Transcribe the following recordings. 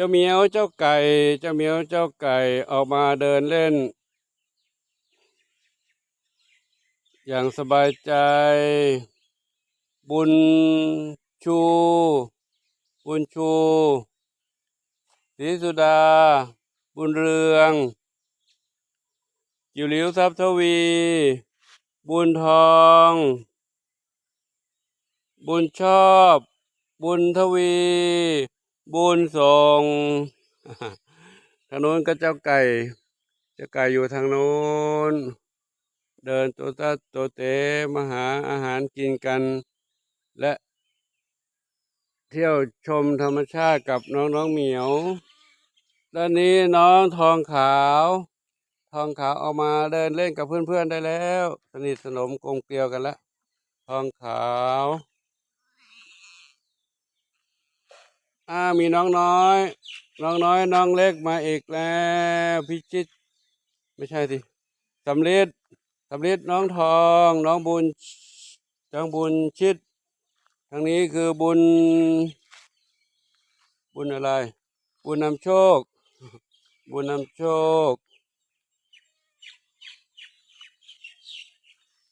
จ้าเหมียวเจ้าไก่ เจ้าเหมียวเจ้าไก่ออกมาเดินเล่น อย่างสบายใจ บุญชู บุญชูศรีสุดา บุญเรืองจิวหลิวทรัพย์ทวี บุญทอง บุญชอบ บุญทวี บุญส่งทางโน้นก็เจ้าไก่ เจ้าไก่อยู่ทางโน้น เดินตัวตาตัวเตมาหาอาหารกินกัน และเที่ยวชมธรรมชาติกับน้องน้องๆเหมียว ด้านนี้น้องทองขาว ทองขาวออกมาเดินเล่นกับเพื่อนๆได้แล้ว สนิทสนมกลมเกลียวกันแล้ว ทองขาว อ่ามีน้องน้อย น้องน้อยน้องเล็กมาอีกแล้วพิชิต ไม่ใช่สิสำลิดสำลิดน้องทอง น้องบุญน้องบุญชิดทางนี้คือบุญ บุญอะไร บุญนำโชค บุญนำโชค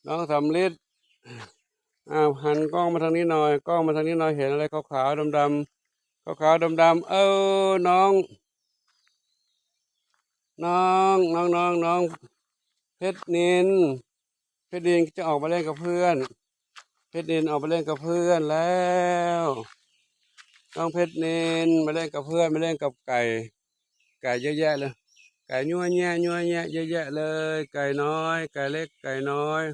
น้องสำลิดอ้าวหันกล้องมาทางนี้หน่อย กล้องมาทางนี้หน่อยเห็นอะไรขาวๆดำๆ ขาวๆดำๆเออน้อง น้องน้องน้องน้องเพชรนินเพชรนินจะออกมาเล่นกับเพื่อน เพชรนินออกมาเล่นกับเพื่อนแล้วน้องเพชรนินมาเล่นกับเพื่อนมาเล่นกับไก่ ไก่เยอะแยะเลยไก่ยัวแย่ยัวแย่เยอะแยะเลย ไก่น้อย ไก่เล็กไก่น้อย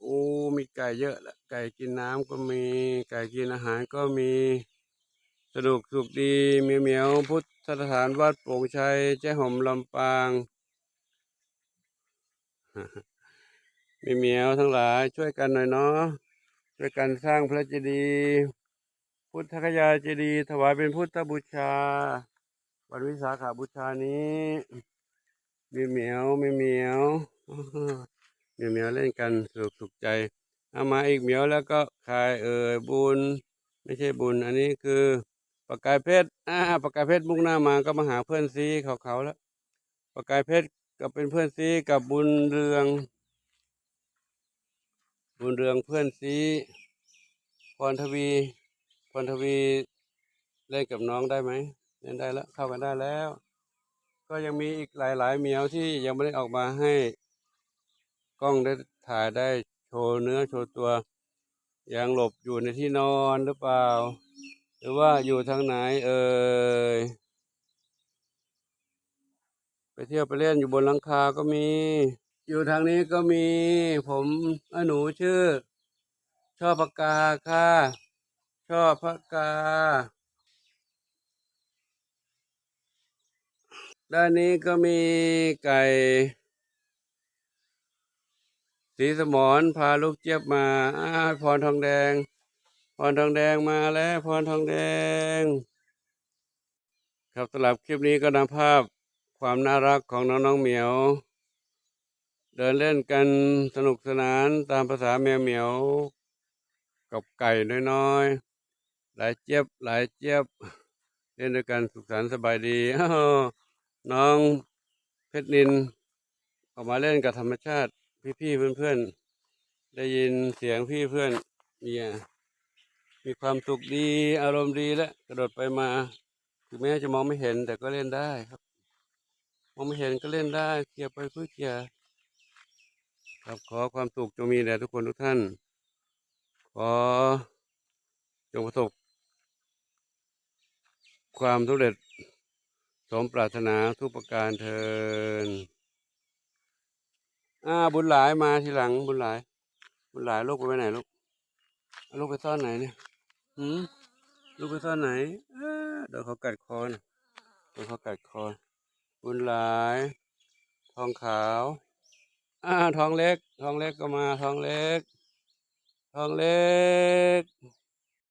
โอ้มีไก่เยอะละไก่กินน้ำก็มี ไก่กินอาหารก็มี สนุกสุขดีเมียวเมียวพุทธสถานวัดโป่งชัยเจ้ห่มลำปางเมียวเมียวทั้งหลายช่วยกันหน่อยเนาะช่วยกันสร้างพระเจดีย์พุทธคยาเจดีย์ถวายเป็นพุทธบูชาวันวิสาขาบูชานี้เมียวเมียวเมียวเมียวเมียวเมียวเล่นกันสนุกสุขใจเอามาอีกเมียวแล้วก็ใครเอ่ยบุญไม่ใช่บุญอันนี้คือ ประกายเพชรอ่าประกายเพชรมุ่งหน้ามาก็มาหาเพื่อนซีเขาเขาแล้วประกายเพชรก็เป็นเพื่อนซีกับบุญเรือง บุญเรืองเพื่อนซีพรทวีพรทวีเล่นกับน้องได้ไหมเล่นได้แล้วเข้ากันได้แล้ว ก็ยังมีอีกหลายๆเมียวที่ยังไม่ได้ออกมาให้ กล้องได้ถ่ายได้โชว์เนื้อโชว์ตัว ยังหลบอยู่ในที่นอนหรือเปล่า รือว่าอยู่ทางไหน เอ่ยไปเที่ยวไปเล่นอยู่บนหลังคาก็มี อยู่ทางนี้ก็มี ผมหนูชื่อ ชอบปากกาค่ะ ชอบปากกา ด้านนี้ก็มีไก่ สีสมอนพาลูกเจี๊ยบมาอพรทองแดง พรทองแดงมาแล้วพรทองแดง ครับสำหรับคลิปนี้ก็นำภาพความน่ารักของน้องน้องๆเหมียว เดินเล่นกันสนุกสนานตามภาษาแมวเหมียว กับไก่น้อยๆ หลายเจี๊ยบหลายเจี๊ยบ เล่นด้วยกันสุขสันต์สบายดีน้องเพชรนินออกมาเล่นกับธรรมชาติพี่ๆเพื่อนๆ ได้ยินเสียงพี่เพื่อนเนี่ย มีความสุขดีอารมณ์ดีและกระโดดไปมาถึงแม้จะมองไม่เห็นแต่ก็เล่นได้ครับ มองไม่เห็นก็เล่นได้เคลียร์ไปเพื่อเคลียร์ครับขอความสุขจงมีแด่ทุกคนทุกท่าน ขอจงประสบความสำเร็จสมปรารถนาทุกประการเทินอ่าบุญหลายมาทีหลังบุญหลาย บุญหลายลูกไปไหนลูกลูกไปซ่อนไหนเนี่ย หืมลูกไปซ่อนไหนเดี๋ยวเขากัดคอนะเดี๋ยวเขากัดคอบุญหลาย ทองขาวอ่าทองเล็ก ทองเล็กก็มา ทองเล็ก ทองเล็ก